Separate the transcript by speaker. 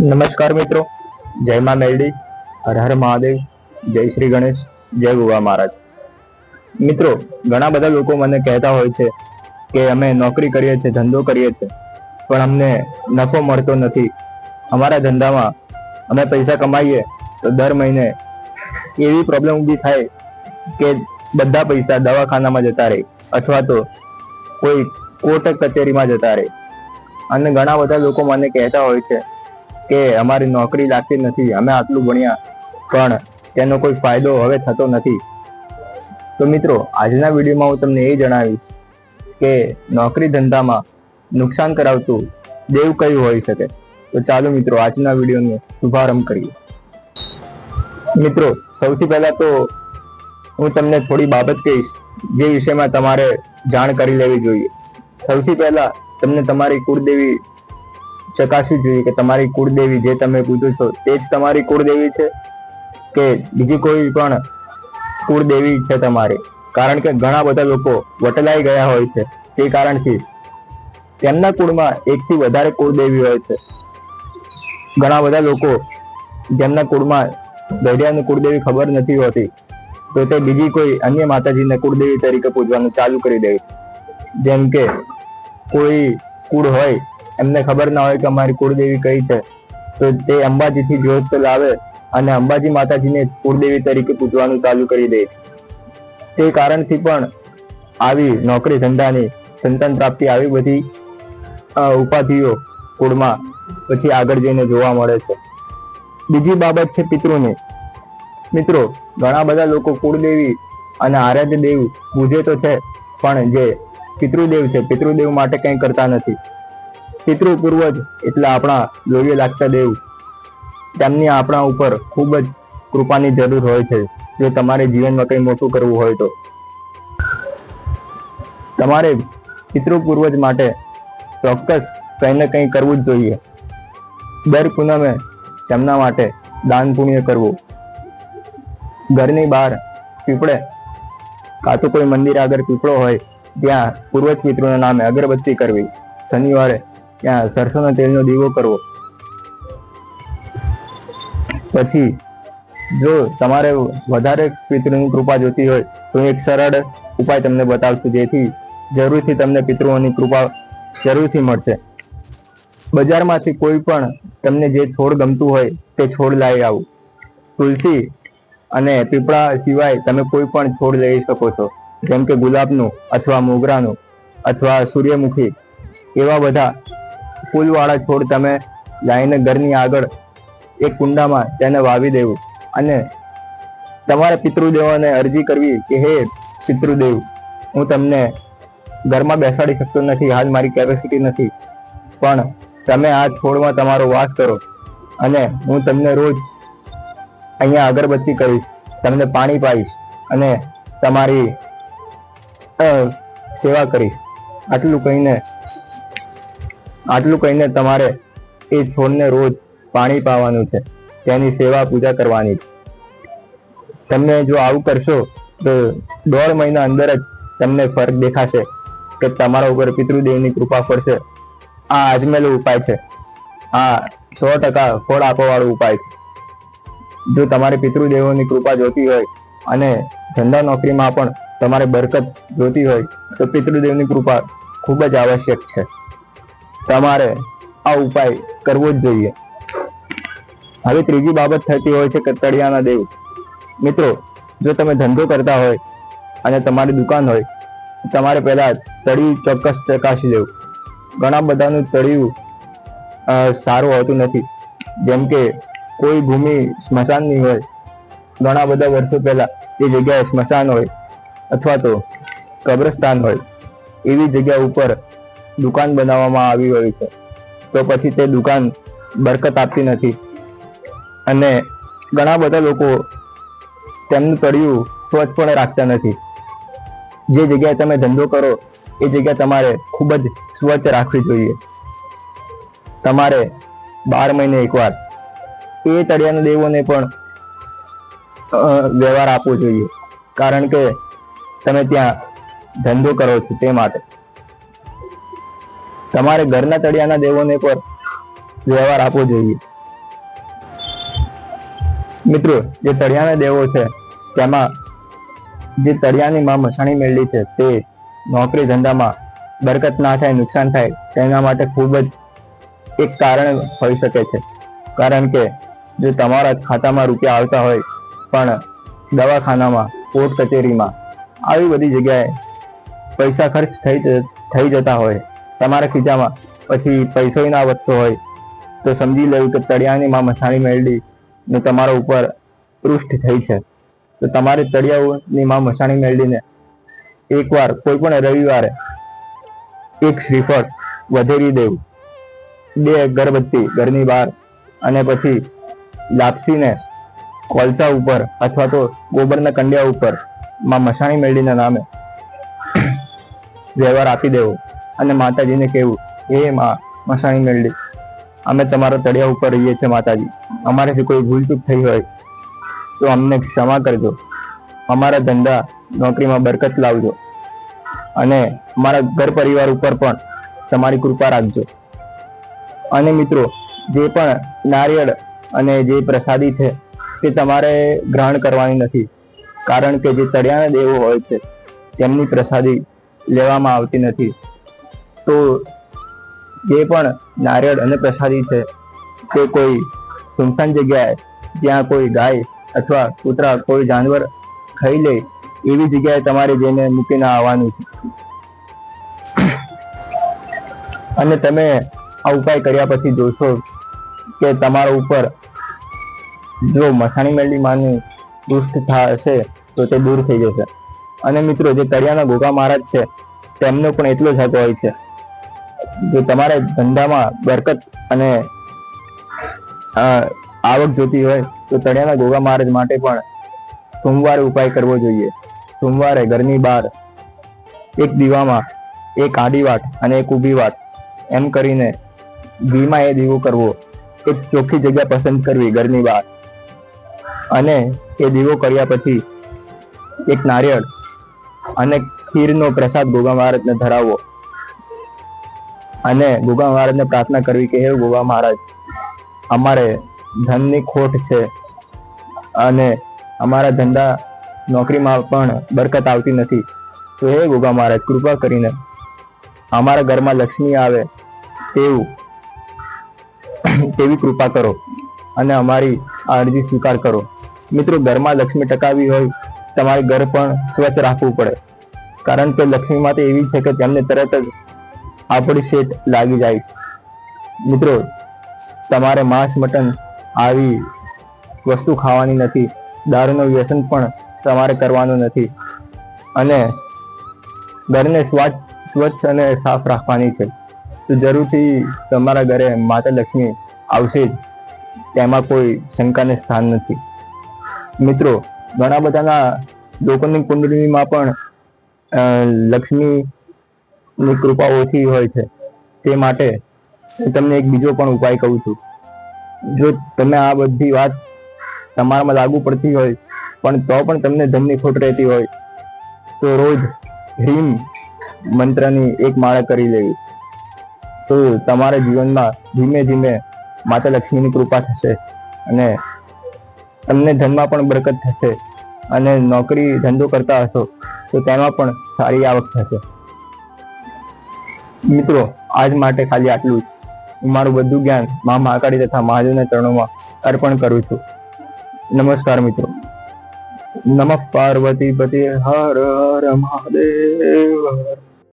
Speaker 1: નમસ્કાર મિત્રો. જય માં મેલડી. હર હર મહાદેવ. જય શ્રી ગણેશ. જય ગુવા મહારાજ. મિત્રો, ઘણા બધા લોકો મને કહેતા હોય છે કે અમે નોકરી કરીએ છીએ, ધંધો કરીએ છીએ, પણ અમને નફો મળતો નથી. અમારા ધંધામાં અમે પૈસા કમાઈએ તો દર મહિને એવી પ્રોબ્લેમ ઊભી થાય કે બધા પૈસા દવાખાનામાં જતા રહે અથવા તો કોઈ કોર્ટ કચેરીમાં જતા રહે. અને ઘણા બધા લોકો મને કહેતા હોય છે કે અમારી નોકરી લાગતી નથી, અમે આટલું ભણ્યા, પણ તેનો કોઈ ફાયદો હવે થતો નથી. તો મિત્રો, આજના વિડીયોમાં હું તમને એ જણાવીશ કે નોકરી ધંધામાં નુકસાન કરાવતું દેવ કયું હોઈ શકે? તો ચાલો મિત્રો, આજના વિડીયોનો શુભારંભ કરીએ. મિત્રો, સૌથી પહેલા તો હું તમને થોડી બાબત કહીશ, જે વિષયમાં તમારે જાણ કરી લેવી જોઈએ. સૌથી પહેલા તમને તમારી કુળદેવી ચકાસવી જોઈએ કે તમારી કુળદેવી જે તમે પૂજો છો, તે જ તમારી કુળદેવી છે? કે બીજી કોઈ પણ કુળદેવી છે તમારી? કારણ કે ઘણા બધા લોકો વટલાઈ ગયા હોય છે. તે કારણથી તેમના કુળમાં એકથી વધારે કુળદેવી હોય છે. ઘણા બધા લોકો જેમના કુળમાં દરિયાની કુળદેવી ખબર નથી હોતી, તો તે બીજી કોઈ અન્ય માતાજીને કુળદેવી તરીકે પૂજવાનું ચાલુ કરી દે. જેમ કે કોઈ કુળ હોય એમને ખબર ના હોય કે અમારી કુળદેવી કઈ છે. તો તે અંબાજીથી જ્યોત લાવે અને અંબાજી માતાજીને કુળદેવી તરીકે પૂજવાનું ચાલુ કરી દે. તે કારણથી પણ આવી નોકરી ધંધાની સંતાન પ્રાપ્તિ આવી બધી ઉપાધિઓ કુળમાં પછી આગળ જઈને જોવા મળે છે. બીજી બાબત છે પિતૃની. મિત્રો, ઘણા બધા લોકો કુળદેવી અને આરાધ્ય દેવ પૂજે તો છે, પણ જે પિતૃદેવ છે, પિતૃદેવ માટે કંઈ કરતા નથી. પિતૃ પૂર્વજ એટલે આપણા યોગ્ય લાગતા દેવ. તેમની આપણા ઉપર ખૂબ જ કૃપાની જરૂર હોય છે. જો તમારે જીવનમાં કંઈ મોટું કરવું હોય તો. તમારે પિતૃ પૂર્વજ માટે ચોક્કસ કંઈ ને કંઈ કરવું જ જોઈએ. દર પૂનમે તેમના માટે દાન પુણ્ય કરવું. ઘરની બહાર પીપળે કાં તો કોઈ મંદિર આગળ પીપળો હોય, ત્યાં પૂર્વજ પિતૃના નામે અગરબત્તી કરવી. શનિવારે ત્યાં સરસોના તેલનો દીવો કરવો. પછી, જો તમારે વધારે પિતૃની કૃપા જોતી હોય, તો એક સરળ ઉપાય તમને બતાવશું, જેથી જરૂરથી તમને પિતૃઓની કૃપા જરૂરથી મળશે. બજારમાંથી કોઈ પણ તમને જે છોડ ગમતું હોય, તે છોડ લાવી આવું. તુલસી અને પીપળા સિવાય તમે કોઈ પણ છોડ લઈ શકો છો. જેમ કે ગુલાબનું અથવા મોગરાનું અથવા સૂર્યમુખી, એવા બધા ફૂલવાળા છોડ તમે લાવીને ઘરની આગળ એક કુંડામાં તેને વાવી દેવું અને તમારા પિતૃદેવોને અરજી કરવી કે, હે પિતૃદેવ, હું તમને ઘરમાં બેસાડી શકતો નથી, હાલ મારી કેપેસિટી નથી, પણ તમે આ છોડમાં તમારો વાસ કરો અને હું તમને રોજ અહીંયા અગરબત્તી કરીશ, તમને પાણી પાઈશ અને તમારી સેવા કરીશ. આટલું કહીને આટલું કહીને તમારે એ છોડને રોજ પાણી પાવાનું છે. તેની સેવા પૂજા કરવાની છે. તમે જો આવું કરશો, તો દોઢ મહિના અંદર જ તમને ફરક દેખાશે કે તમારા ઉપર પિતૃદેવની કૃપા પડશે. આ આજમેલો ઉપાય છે. આ સો ટકા ફળ આપવા વાળો ઉપાય છે. જો તમારે પિતૃદેવોની કૃપા જોતી હોય અને ધંધા નોકરીમાં પણ તમારે બરકત જોતી હોય, તો પિતૃદેવની કૃપા ખૂબ જ આવશ્યક છે. તમારે આ ઉપાય કરવો જ જોઈએ. હવે ત્રીજી બાબત થતી હોય છે કે તળિયાના દેવ. મિત્રો, જો તમે ધંધો કરતા હોય અને તમારી દુકાન હોય, તમારે પહેલા તળિયું ચોક્કસ ચકાસી લેવું. ઘણા બધાનું તળિયું સારું હોતું નથી. જેમ કે કોઈ ભૂમિ સ્મશાનની હોય, ઘણા બધા વર્ષો પહેલા એ જગ્યાએ સ્મશાન હોય અથવા તો કબ્રસ્તાન હોય, એવી જગ્યા ઉપર દુકાન બનાવવામાં આવી હોય છે. તો પછી તે દુકાન બરકત આપતી નથી. અને ઘણા બધા લોકો તેમનું તળિયું સ્વચ્છ પણ રાખતા નથી. જે જગ્યાએ તમે ધંધો કરો, એ જગ્યા તમારે ખૂબ જ સ્વચ્છ રાખવી જોઈએ. તમારે બાર મહિને એકવાર એ તળિયાના દેવોને પણ વ્યવહાર આપવો જોઈએ. કારણ કે તમે ત્યાં ધંધો કરો છો તે માટે. તમારે ઘરના તળિયાના દેવોને પર વ્યવહાર આપવો જોઈએ. મિત્રો, જે તળિયાના દેવો છે, તેમાં જે તળિયાની માં મસાણી મેળવી છે, તે નોકરી ધંધામાં બરકત ના થાય, નુકસાન થાય, તેના માટે ખૂબ જ એક કારણ હોઈ શકે છે. કારણ કે, જો તમારા ખાતામાં રૂપિયા આવતા હોય, પણ દવાખાનામાં, કોર્ટ કચેરીમાં, આવી બધી જગ્યાએ પૈસા ખર્ચ થઈ થઈ જતા હોય તમારા ખીચામાં પછી પૈસો ના વધતો હોય, તો સમજી લેવું કે તળિયાની માં મસાણી મેળવી ને તમારા ઉપર પૃષ્ઠ થઈ છે. તો તમારે તળિયાની માં મસાણી મેળવીને એકવાર, કોઈ પણ રવિવારે એક શ્રીફળ વધેરી દેવું. બે અગરબત્તી ઘરની બહાર અને પછી લાપસીને કોલસા ઉપર અથવા તો ગોબરના કંડિયા ઉપરમાં મસાણી મેળડીના નામે વ્યવહાર આપી દેવો. અને માતાજીને કહેવું, હે માં, મસાણી મેળવી અમે તમારા તળિયા ઉપર રહીએ છીએ માતાજી. અમારાથી કોઈ ભૂલચૂક થઈ હોય તો અમને ક્ષમા કરજો. અમારા ધંધા નોકરીમાં બરકત લાવજો. અને અમારા ઘર પરિવાર ઉપર પણ તમારી કૃપા રાખજો. અને મિત્રો, જે પણ નારિયેળ અને જે પ્રસાદી છે, તે તમારે ગ્રહણ કરવાની નથી. કારણ કે જે તળિયાના દેવો હોય છે, તેમની પ્રસાદી લેવામાં આવતી નથી. તો જે પણ નારિયેળ અને પ્રસાદી છે તે કોઈ સુમસાન જગ્યાએ જ્યાં કોઈ ગાય અથવા કૂતરા કોઈ જાનવર ખાઈ લે, એવી જગ્યાએ તમારે જઈને મૂકીને આવવાનું છે. અને તમે આ ઉપાય કર્યા પછી જોશો કે તમારા ઉપર જો મસાણી મેળવી માનું દુષ્ટ થશે તો તે દૂર થઈ જશે. અને મિત્રો, જે તળિયાના ગોગા મહારાજ છે, તેમનો પણ એટલો જ હોય છે. જો તમારે ધંધામાં બરકત અને આવક જોતી હોય, તો તળિયાના ગોગા મહારાજ માટે પણ સોમવારે ઉપાય કરવો જોઈએ. સોમવારે ઘરની બહાર એક દીવામાં એક આડી વાટ અને એક ઊભી વાટ એમ કરીને ઘીમાં એ દીવો કરવો. એક ચોખ્ખી જગ્યા પસંદ કરવી ઘરની બહાર. અને એ દીવો કર્યા પછી એક નારિયેળ અને ખીરનો પ્રસાદ ગોગા મહારાજને ધરાવવો. અને ગોગા મહારાજને પ્રાર્થના કરવી કે, હે ગોગા મહારાજ, અમારે ધનની ખોટ છે અને અમારા ધંધા નોકરીમાં પણ બરકત આવતી નથી. તો હે ગોગા મહારાજ, કૃપા કરીને અમારા ઘરમાં લક્ષ્મી આવે તેવું, તેવી કૃપા કરો અને અમારી આ અરજી સ્વીકાર કરો. મિત્રો, ઘરમાં લક્ષ્મી ટકાવી હોય, તમારે ઘર પણ સ્વચ્છ રાખવું પડે. કારણ કે લક્ષ્મી માતા એવી છે કે તેમને તરત જ આપણી શેઠ લાગી જાય. મિત્રો તમારે માંસ મટન આવી વસ્તુ ખાવાની નથી. દારૂનું વ્યસન પણ તમારે કરવાનું નથી. અને ઘરને સ્વચ્છ સ્વચ્છ અને સાફ રાખવાની છે. તો જરૂરથી તમારા ઘરે માતા લક્ષ્મી આવશે જ. તેમાં કોઈ શંકાને સ્થાન નથી. મિત્રો ઘણા બધાના લોકોની કુંડળીમાં પણ અ, લક્ષ્મીની કૃપા ઓછી હોય છે. તે માટે હું તમને એક બીજો પણ ઉપાય કહું છું. જો તમે આ બધી વાત તમારામાં લાગુ પડતી હોય, પણ તો પણ તમને ધનની ખોટ રહેતી હોય, તો રોજ હ્રીમ મંત્રની એક માળા કરી લેવી. તો તમારા જીવનમાં ધીમે ધીમે માતા લક્ષ્મીની કૃપા થશે અને તમને ધનમાં પણ બરકત થશે. અને નોકરી ધંધો કરતા હશો, તો તેમાં પણ સારી આવક થશે. મિત્રો, આજ માટે ખાલી આટલું જ. હું મારું બધું જ્ઞાન મા મહાકાળી તથા મહાદેવના ચરણોમાં અર્પણ કરું છું. નમસ્કાર મિત્રો. નમઃ પાર્વતી પતિ હર હર મહાદેવ.